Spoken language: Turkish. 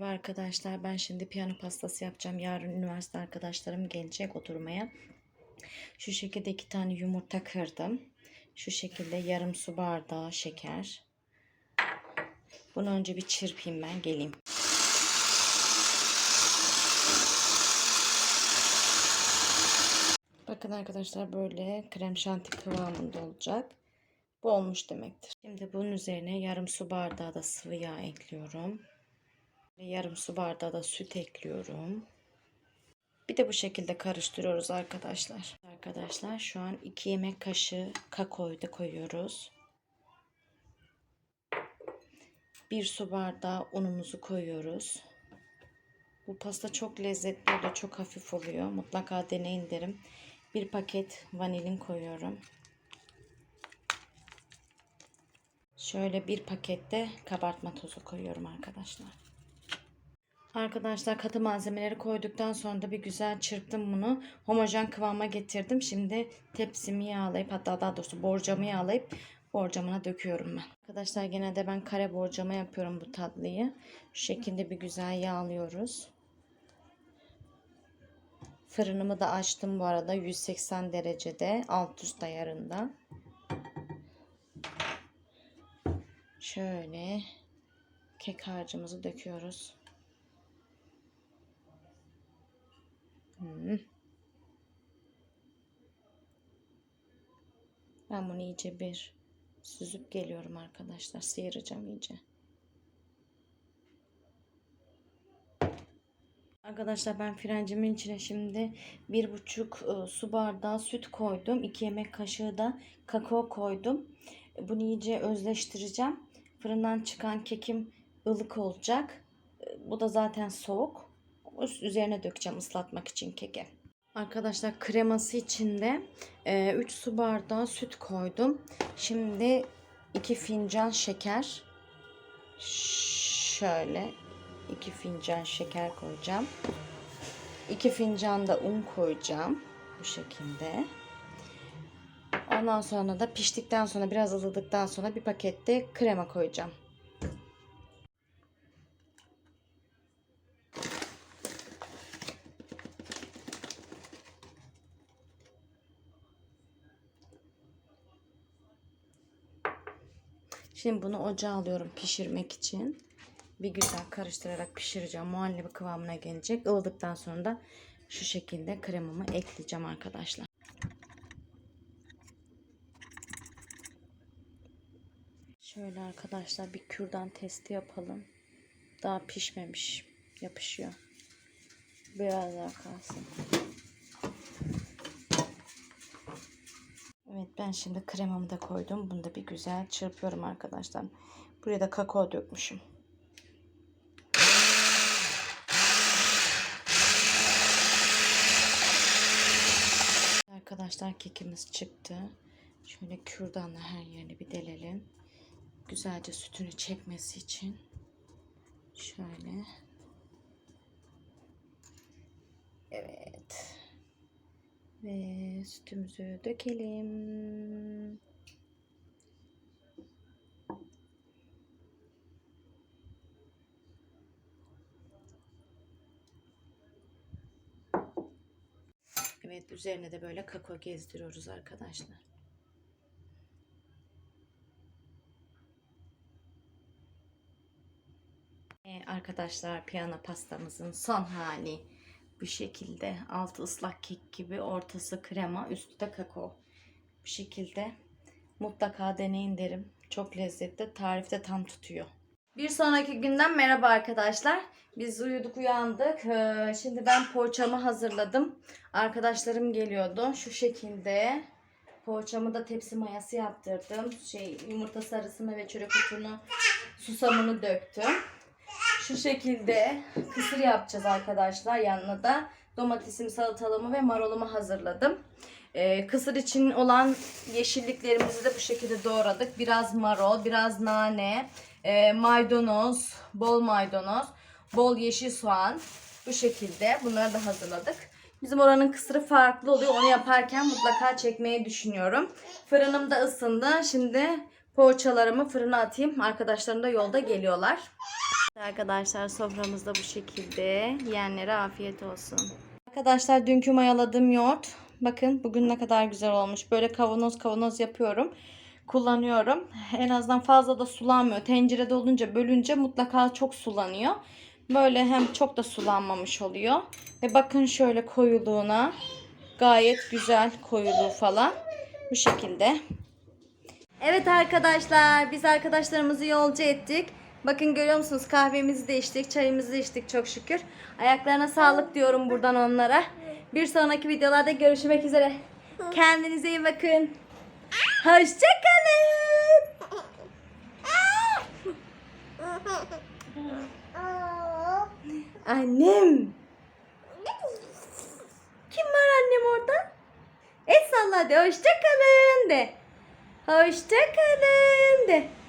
Merhaba arkadaşlar. Ben şimdi piyano pastası yapacağım. Yarın üniversite arkadaşlarım gelecek oturmaya. Şu şekilde iki tane yumurta kırdım. Şu şekilde yarım su bardağı şeker. Bunu önce bir çırpayım ben geleyim. Bakın arkadaşlar böyle krem şanti kıvamında olacak. Bu olmuş demektir. Şimdi bunun üzerine yarım su bardağı da sıvı yağ ekliyorum. Yarım su bardağı da süt ekliyorum. Bir de bu şekilde karıştırıyoruz arkadaşlar. Arkadaşlar şu an 2 yemek kaşığı kakaoyu da koyuyoruz. 1 su bardağı unumuzu koyuyoruz. Bu pasta çok lezzetli oluyor, çok hafif oluyor. Mutlaka deneyin derim. Bir paket vanilin koyuyorum. Şöyle bir pakette kabartma tozu koyuyorum arkadaşlar. Arkadaşlar katı malzemeleri koyduktan sonra da bir güzel çırptım bunu. Homojen kıvama getirdim. Şimdi tepsimi yağlayıp hatta daha doğrusu borcamı yağlayıp borcamına döküyorum ben. Arkadaşlar genelde ben kare borcama yapıyorum bu tatlıyı. Şu şekilde bir güzel yağlıyoruz. Fırınımı da açtım bu arada 180 derecede alt üst ayarında. Şöyle kek harcımızı döküyoruz. Hmm. Ben bunu iyice bir süzüp geliyorum arkadaşlar. Sıyıracağım iyice. Arkadaşlar ben frencimin içine şimdi bir buçuk e, su bardağı süt koydum. 2 yemek kaşığı da kakao koydum. Bunu iyice özleştireceğim. Fırından çıkan kekim ılık olacak. E, Bu da zaten soğuk. Üst üzerine dökeceğim ıslatmak için keke. Arkadaşlar kreması içinde 3 su bardağı süt koydum. Şimdi 2 fincan şeker. Şöyle 2 fincan şeker koyacağım. 2 fincan da un koyacağım. Bu şekilde. Ondan sonra da piştikten sonra biraz ılıdıktan sonra bir pakette krema koyacağım. Şimdi bunu ocağa alıyorum pişirmek için. Bir güzel karıştırarak pişireceğim. Muhallebi kıvamına gelecek. Ilıdıktan sonra da şu şekilde kremamı ekleyeceğim arkadaşlar. Şöyle arkadaşlar bir kürdan testi yapalım. Daha pişmemiş. Yapışıyor. Biraz daha kalsın. Ben şimdi kremamı da koydum. Bunu da bir güzel çırpıyorum arkadaşlar. Buraya da kakao dökmüşüm. Arkadaşlar kekimiz çıktı. Şöyle kürdanla her yerini bir delelim. Güzelce sütünü çekmesi için. Şöyle. Evet. Ve sütümüzü dökelim. Evet üzerine de böyle kakao gezdiriyoruz arkadaşlar. Ee, arkadaşlar piyano pastamızın son hali bu şekilde. Altı ıslak kek gibi ortası krema üstü de kakao. Bu şekilde mutlaka deneyin derim. Çok lezzetli. Tarifte tam tutuyor. Bir sonraki günden merhaba arkadaşlar. Biz uyuduk uyandık. Ee, Şimdi ben poğaçamı hazırladım. Arkadaşlarım geliyordu. Şu şekilde poğaçamı da tepsi mayası yaptırdım. Şey yumurta sarısını ve çörek otunu susamını döktüm. Şu şekilde kısır yapacağız arkadaşlar. Yanına da domatesimi, salatalığımı ve marulumu hazırladım. Ee, kısır için olan yeşilliklerimizi de bu şekilde doğradık. Biraz marul, biraz nane, e, maydanoz, bol maydanoz, bol yeşil soğan. Bu şekilde bunları da hazırladık. Bizim oranın kısırı farklı oluyor. Onu yaparken mutlaka çekmeyi düşünüyorum. Fırınım da ısındı. Şimdi poğaçalarımı fırına atayım. Arkadaşlarım da yolda geliyorlar. Arkadaşlar soframızda bu şekilde. Yiyenlere afiyet olsun. Arkadaşlar dünkü mayaladığım yoğurt. Bakın bugün ne kadar güzel olmuş. Böyle kavanoz kavanoz yapıyorum. Kullanıyorum. En azından fazla da sulanmıyor. Tencerede olunca bölünce mutlaka çok sulanıyor. Böyle hem çok da sulanmamış oluyor. Ve bakın şöyle koyuluğuna. Gayet güzel koyuluğu falan. Bu şekilde. Evet arkadaşlar biz arkadaşlarımızı yolcu ettik. Bakın görüyor musunuz kahvemizi de içtik, çayımızı içtik çok şükür. Ayaklarına sağlık diyorum buradan onlara. Bir sonraki videolarda görüşmek üzere. Kendinize iyi bakın. Hoşçakalın. Annem. Kim var annem orada? El salla de hoşçakalın de. Hoşçakalın de.